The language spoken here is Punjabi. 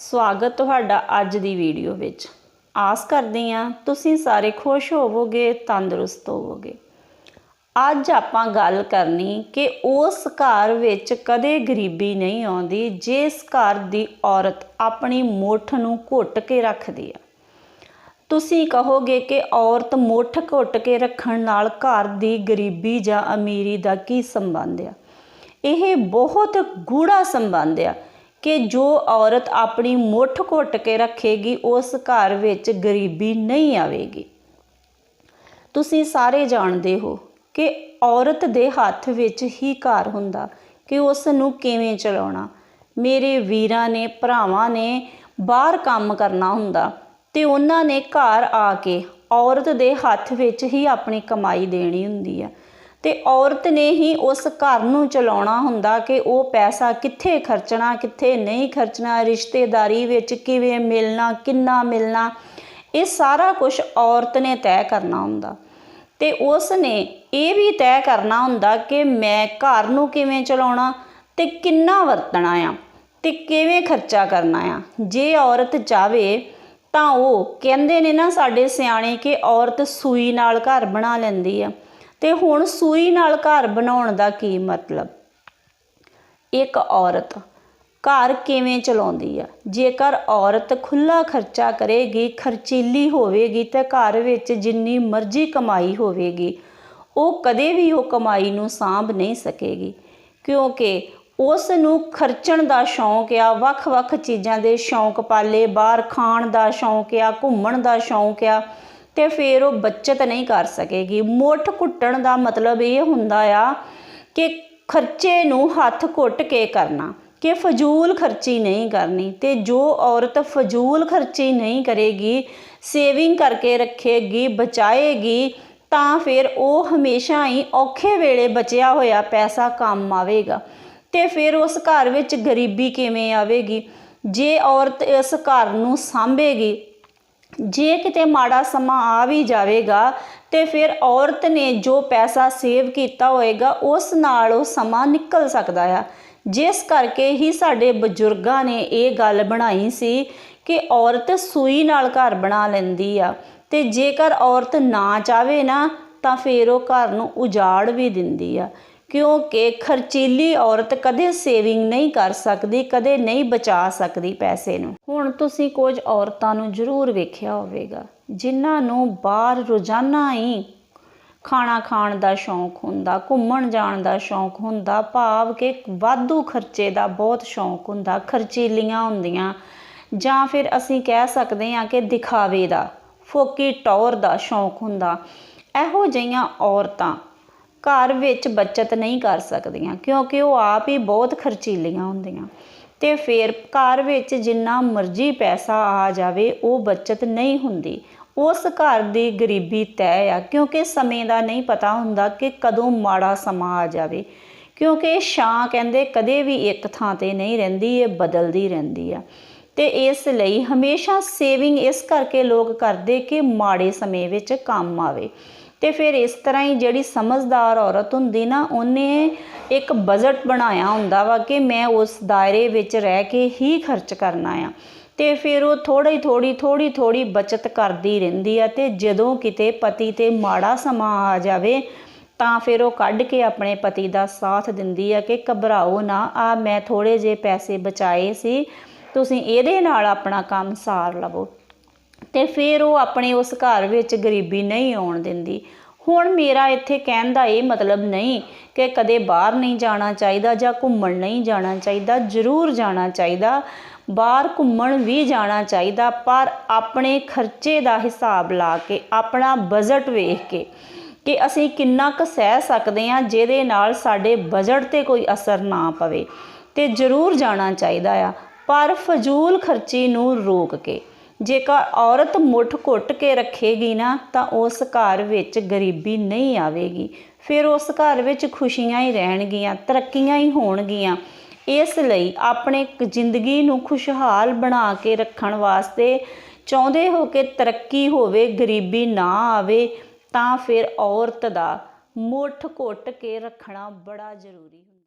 ਸਵਾਗਤ ਤੁਹਾਡਾ ਅੱਜ ਦੀ ਵੀਡੀਓ ਵਿੱਚ। ਆਸ ਕਰਦੀ ਹਾਂ ਤੁਸੀਂ ਸਾਰੇ ਖੁਸ਼ ਹੋਵੋਗੇ, ਤੰਦਰੁਸਤ ਹੋਵੋਗੇ। ਅੱਜ ਆਪਾਂ ਗੱਲ ਕਰਨੀ ਕਿ ਉਸ ਘਰ ਵਿੱਚ ਕਦੇ ਗਰੀਬੀ ਨਹੀਂ ਆਉਂਦੀ, ਜਿਸ ਘਰ ਦੀ ਔਰਤ ਆਪਣੀ ਮੁੱਠ ਨੂੰ ਘੁੱਟ ਕੇ ਰੱਖਦੀ ਆ। ਤੁਸੀਂ ਕਹੋਗੇ ਕਿ ਔਰਤ ਮੁੱਠ ਘੁੱਟ ਕੇ ਰੱਖਣ ਨਾਲ ਘਰ ਦੀ ਗਰੀਬੀ ਜਾਂ ਅਮੀਰੀ ਦਾ ਕੀ ਸੰਬੰਧ ਆ? ਇਹ ਬਹੁਤ ਗੂੜਾ ਸੰਬੰਧ ਆ। ਕਿ ਜੋ ਔਰਤ ਆਪਣੀ ਮੁੱਠ ਘੁੱਟ ਕੇ ਰੱਖੇਗੀ, ਉਸ ਘਰ ਵਿੱਚ ਗਰੀਬੀ ਨਹੀਂ ਆਵੇਗੀ। ਤੁਸੀਂ ਸਾਰੇ ਜਾਣਦੇ ਹੋ ਕਿ ਔਰਤ ਦੇ ਹੱਥ ਵਿੱਚ ਹੀ ਘਰ ਹੁੰਦਾ ਕਿ ਉਸ ਨੂੰ ਕਿਵੇਂ ਚਲਾਉਣਾ। ਮੇਰੇ ਵੀਰਾਂ ਨੇ, ਭਰਾਵਾਂ ਨੇ ਬਾਹਰ ਕੰਮ ਕਰਨਾ ਹੁੰਦਾ ਤੇ ਉਹਨਾਂ ਨੇ ਘਰ ਆ ਕੇ ਔਰਤ ਦੇ ਹੱਥ ਵਿੱਚ ਹੀ ਆਪਣੀ ਕਮਾਈ ਦੇਣੀ ਹੁੰਦੀ ਆ। ਤੇ ਔਰਤ ਨੇ ਹੀ ਉਸ ਘਰ ਨੂੰ ਚਲਾਉਣਾ ਹੁੰਦਾ ਕਿ ਉਹ ਪੈਸਾ ਕਿੱਥੇ ਖਰਚਣਾ, ਕਿੱਥੇ ਨਹੀਂ ਖਰਚਣਾ, ਰਿਸ਼ਤੇਦਾਰੀ ਵਿੱਚ ਕਿਵੇਂ ਮਿਲਣਾ, ਕਿੰਨਾ ਮਿਲਣਾ, ਇਹ ਸਾਰਾ ਕੁਝ ਔਰਤ ਨੇ ਤੈਅ ਕਰਨਾ ਹੁੰਦਾ। ਤੇ ਉਸ ਨੇ ਇਹ ਵੀ ਤੈਅ ਕਰਨਾ ਹੁੰਦਾ ਕਿ ਮੈਂ ਘਰ ਨੂੰ ਕਿਵੇਂ ਚਲਾਉਣਾ ਤੇ ਕਿੰਨਾ ਵਰਤਣਾ ਆ ਤੇ ਕਿਵੇਂ ਖਰਚਾ ਕਰਨਾ ਆ। ਜੇ ਔਰਤ ਚਾਵੇ ਤਾਂ ਉਹ ਕਹਿੰਦੇ ਨੇ ਨਾ ਸਾਡੇ ਸਿਆਣੇ ਕਿ ਔਰਤ ਸੂਈ ਨਾਲ ਘਰ ਬਣਾ ਲੈਂਦੀ ਆ। ਤੇ ਹੁਣ ਸੂਈ ਨਾਲ ਘਰ ਬਣਾਉਣ ਦਾ ਕੀ ਮਤਲਬ? ਇੱਕ ਔਰਤ ਘਰ ਕਿਵੇਂ ਚਲਾਉਂਦੀ ਆ? ਜੇਕਰ ਔਰਤ ਖੁੱਲਾ ਖਰਚਾ ਕਰੇਗੀ, ਖਰਚੀਲੀ ਹੋਵੇਗੀ ਤੇ ਘਰ ਵਿੱਚ ਜਿੰਨੀ ਮਰਜ਼ੀ ਕਮਾਈ ਹੋਵੇਗੀ, ਉਹ ਕਦੇ ਵੀ ਉਹ ਕਮਾਈ ਨੂੰ ਸਾਂਭ ਨਹੀਂ ਸਕੇਗੀ, ਕਿਉਂਕਿ ਉਸ ਨੂੰ ਖਰਚਣ ਦਾ ਸ਼ੌਂਕ ਆ, ਵੱਖ-ਵੱਖ ਚੀਜ਼ਾਂ ਦੇ ਸ਼ੌਂਕ ਪਾਲੇ, ਬਾਹਰ ਖਾਣ ਦਾ ਸ਼ੌਂਕ ਆ, ਘੁੰਮਣ ਦਾ ਸ਼ੌਂਕ ਆ ਤੇ ਫਿਰ ਉਹ ਬੱਚਤ ਨਹੀਂ ਕਰ ਸਕੇਗੀ। ਮੁੱਠ ਘੁੱਟਣ ਦਾ ਮਤਲਬ ਇਹ ਹੁੰਦਾ ਆ ਕਿ ਖਰਚੇ ਨੂੰ ਹੱਥ ਘੁੱਟ ਕੇ ਕਰਨਾ, ਕਿ ਫਜ਼ੂਲ ਖਰਚੀ ਨਹੀਂ ਕਰਨੀ ਤੇ ਜੋ ਔਰਤ ਫਜ਼ੂਲ ਖਰਚੀ ਨਹੀਂ ਕਰੇਗੀ, ਸੇਵਿੰਗ ਕਰਕੇ ਰੱਖੇਗੀ, ਬਚਾਏਗੀ, ਤਾਂ ਫਿਰ ਉਹ ਹਮੇਸ਼ਾ ਹੀ ਔਖੇ ਵੇਲੇ ਬਚਿਆ ਹੋਇਆ ਪੈਸਾ ਕੰਮ ਆਵੇਗਾ। ਤੇ ਫਿਰ ਉਸ ਘਰ ਵਿੱਚ ਗਰੀਬੀ ਕਿਵੇਂ ਆਵੇਗੀ? ਜੇ ਔਰਤ ਇਸ ਘਰ ਨੂੰ ਸਾਂਭੇਗੀ ਜੇ ਕਿਤੇ ਮਾੜਾ ਸਮਾਂ ਆ ਵੀ ਜਾਵੇਗਾ ਤੇ ਫਿਰ ਔਰਤ ਨੇ ਜੋ ਪੈਸਾ ਸੇਵ ਕੀਤਾ ਹੋਏਗਾ, ਉਸ ਨਾਲ ਉਹ ਸਮਾਂ ਨਿਕਲ ਸਕਦਾ ਆ। ਜਿਸ ਕਰਕੇ ਹੀ ਸਾਡੇ ਬਜ਼ੁਰਗਾਂ ਨੇ ਇਹ ਗੱਲ ਬਣਾਈ ਸੀ ਕਿ ਔਰਤ ਸੂਈ ਨਾਲ ਘਰ ਬਣਾ ਲੈਂਦੀ ਆ ਤੇ ਜੇਕਰ ਔਰਤ ਨਾ ਚਾਵੇ ਨਾ, ਤਾਂ ਫਿਰ ਉਹ ਘਰ ਨੂੰ ਉਜਾੜ ਵੀ ਦਿੰਦੀ ਆ। ਕਿਉਂਕਿ ਖਰਚੀਲੀ ਔਰਤ ਕਦੇ ਸੇਵਿੰਗ ਨਹੀਂ ਕਰ ਸਕਦੀ, ਕਦੇ ਨਹੀਂ ਬਚਾ ਸਕਦੀ ਪੈਸੇ ਨੂੰ। ਹੁਣ ਤੁਸੀਂ ਕੁਝ ਔਰਤਾਂ ਨੂੰ ਜ਼ਰੂਰ ਵੇਖਿਆ ਹੋਵੇਗਾ, ਜਿਨ੍ਹਾਂ ਨੂੰ ਬਾਹਰ ਰੋਜ਼ਾਨਾ ਹੀ ਖਾਣਾ ਖਾਣ ਦਾ ਸ਼ੌਂਕ ਹੁੰਦਾ, ਘੁੰਮਣ ਜਾਣ ਦਾ ਸ਼ੌਂਕ ਹੁੰਦਾ, ਭਾਵ ਕਿ ਵਾਧੂ ਖਰਚੇ ਦਾ ਬਹੁਤ ਸ਼ੌਂਕ ਹੁੰਦਾ, ਖਰਚੀਲੀਆਂ ਹੁੰਦੀਆਂ। ਜਾਂ ਫਿਰ ਅਸੀਂ ਕਹਿ ਸਕਦੇ ਹਾਂ ਕਿ ਦਿਖਾਵੇ ਦਾ, ਫੋਕੀ ਟੌਰ ਦਾ ਸ਼ੌਂਕ ਹੁੰਦਾ। ਇਹੋ ਜਿਹੀਆਂ ਔਰਤਾਂ ਘਰ ਵਿੱਚ ਬੱਚਤ ਨਹੀਂ ਕਰ ਸਕਦੀਆਂ, ਕਿਉਂਕਿ ਉਹ ਆਪ ਹੀ ਬਹੁਤ ਖਰਚੀਲੀਆਂ ਹੁੰਦੀਆਂ। ਤੇ ਫਿਰ ਘਰ ਵਿੱਚ ਜਿੰਨਾ ਮਰਜ਼ੀ ਪੈਸਾ ਆ ਜਾਵੇ, ਉਹ ਬੱਚਤ ਨਹੀਂ ਹੁੰਦੀ। ਉਸ ਘਰ ਦੀ ਗਰੀਬੀ ਤੈਅ ਆ, ਕਿਉਂਕਿ ਸਮੇਂ ਦਾ ਨਹੀਂ ਪਤਾ ਹੁੰਦਾ ਕਿ ਕਦੋਂ ਮਾੜਾ ਸਮਾਂ ਆ ਜਾਵੇ। ਕਿਉਂਕਿ ਛਾਂ ਕਹਿੰਦੇ ਕਦੇ ਵੀ ਇੱਕ ਥਾਂ ਤੇ ਨਹੀਂ ਰਹਿੰਦੀ, ਇਹ ਬਦਲਦੀ ਰਹਿੰਦੀ ਆ। ਤੇ ਇਸ ਲਈ ਹਮੇਸ਼ਾ ਸੇਵਿੰਗ ਇਸ ਕਰਕੇ ਲੋਕ ਕਰਦੇ ਕਿ ਮਾੜੇ ਸਮੇਂ ਵਿੱਚ ਕੰਮ ਆਵੇ। ਤੇ ਫਿਰ ਇਸ ਤਰ੍ਹਾਂ ਹੀ ਜਿਹੜੀ ਸਮਝਦਾਰ ਔਰਤ ਹੁੰਦੀ ਨਾ, ਉਹਨੇ ਇੱਕ ਬਜਟ ਬਣਾਇਆ ਹੁੰਦਾ ਵਾ ਕਿ ਮੈਂ ਉਸ ਦਾਇਰੇ ਵਿੱਚ ਰਹਿ ਕੇ ਹੀ ਖਰਚ ਕਰਨਾ ਆ। ਤੇ ਫਿਰ ਉਹ ਥੋੜੀ ਥੋੜੀ ਥੋੜੀ ਥੋੜੀ ਬਚਤ ਕਰਦੀ ਰਹਿੰਦੀ ਆ ਤੇ ਜਦੋਂ ਕਿਤੇ ਪਤੀ ਤੇ ਮਾੜਾ ਸਮਾਂ ਆ ਜਾਵੇ, ਤਾਂ ਫਿਰ ਉਹ ਕੱਢ ਕੇ ਆਪਣੇ ਪਤੀ ਦਾ ਸਾਥ ਦਿੰਦੀ ਆ ਕਿ ਘਬਰਾਓ ਨਾ, ਆ ਮੈਂ ਥੋੜੇ ਜੇ ਪੈਸੇ ਬਚਾਏ ਸੀ, ਤੁਸੀਂ ਇਹਦੇ ਨਾਲ ਆਪਣਾ ਕੰਮ ਸਾਰ ਲਵੋ। ਤੇ ਫਿਰ ਉਹ ਆਪਣੇ ਉਸ ਘਰ ਵਿੱਚ ਗਰੀਬੀ ਨਹੀਂ ਆਉਣ ਦਿੰਦੀ। ਹੁਣ ਮੇਰਾ ਇੱਥੇ ਕਹਿਣ ਦਾ ਇਹ ਮਤਲਬ ਨਹੀਂ ਕਿ ਕਦੇ ਬਾਹਰ ਨਹੀਂ ਜਾਣਾ ਚਾਹੀਦਾ ਜਾਂ ਘੁੰਮਣ ਨਹੀਂ ਜਾਣਾ ਚਾਹੀਦਾ, ਜ਼ਰੂਰ ਜਾਣਾ ਚਾਹੀਦਾ। ਬਾਹਰ ਘੁੰਮਣ ਵੀ ਜਾਣਾ ਚਾਹੀਦਾ, ਪਰ ਆਪਣੇ ਖਰਚੇ ਦਾ ਹਿਸਾਬ ਲਾ ਕੇ, ਆਪਣਾ ਬਜਟ ਵੇਖ ਕੇ ਕਿ ਅਸੀਂ ਕਿੰਨਾ ਕੁ ਸਹਿ ਸਕਦੇ ਹਾਂ ਜਿਹਦੇ ਨਾਲ ਸਾਡੇ ਬਜਟ ਤੇ ਕੋਈ ਅਸਰ ਨਾ ਪਵੇ। ਤੇ ਜ਼ਰੂਰ ਜਾਣਾ ਚਾਹੀਦਾ ਆ, ਪਰ ਫਜ਼ੂਲ ਖਰਚੀ ਨੂੰ ਰੋਕ ਕੇ। ਜੇਕਰ ਔਰਤ ਮੁੱਠ ਘੁੱਟ ਕੇ ਰੱਖੇਗੀ ਨਾ, ਤਾਂ ਉਸ ਘਰ ਵਿੱਚ ਗਰੀਬੀ ਨਹੀਂ ਆਵੇਗੀ। ਫਿਰ ਉਸ ਘਰ ਵਿੱਚ ਖੁਸ਼ੀਆਂ ਹੀ ਰਹਿਣਗੀਆਂ, ਤਰੱਕੀਆਂ ਹੀ ਹੋਣਗੀਆਂ। ਇਸ ਲਈ ਆਪਣੇ ਜ਼ਿੰਦਗੀ ਨੂੰ ਖੁਸ਼ਹਾਲ ਬਣਾ ਕੇ ਰੱਖਣ ਵਾਸਤੇ ਚਾਹੁੰਦੇ ਹੋ ਕਿ ਤਰੱਕੀ ਹੋਵੇ, ਗਰੀਬੀ ਨਾ ਆਵੇ, ਤਾਂ ਫਿਰ ਔਰਤ ਦਾ ਮੁੱਠ ਘੁੱਟ ਕੇ ਰੱਖਣਾ ਬੜਾ ਜ਼ਰੂਰੀ ਹੁੰਦਾ।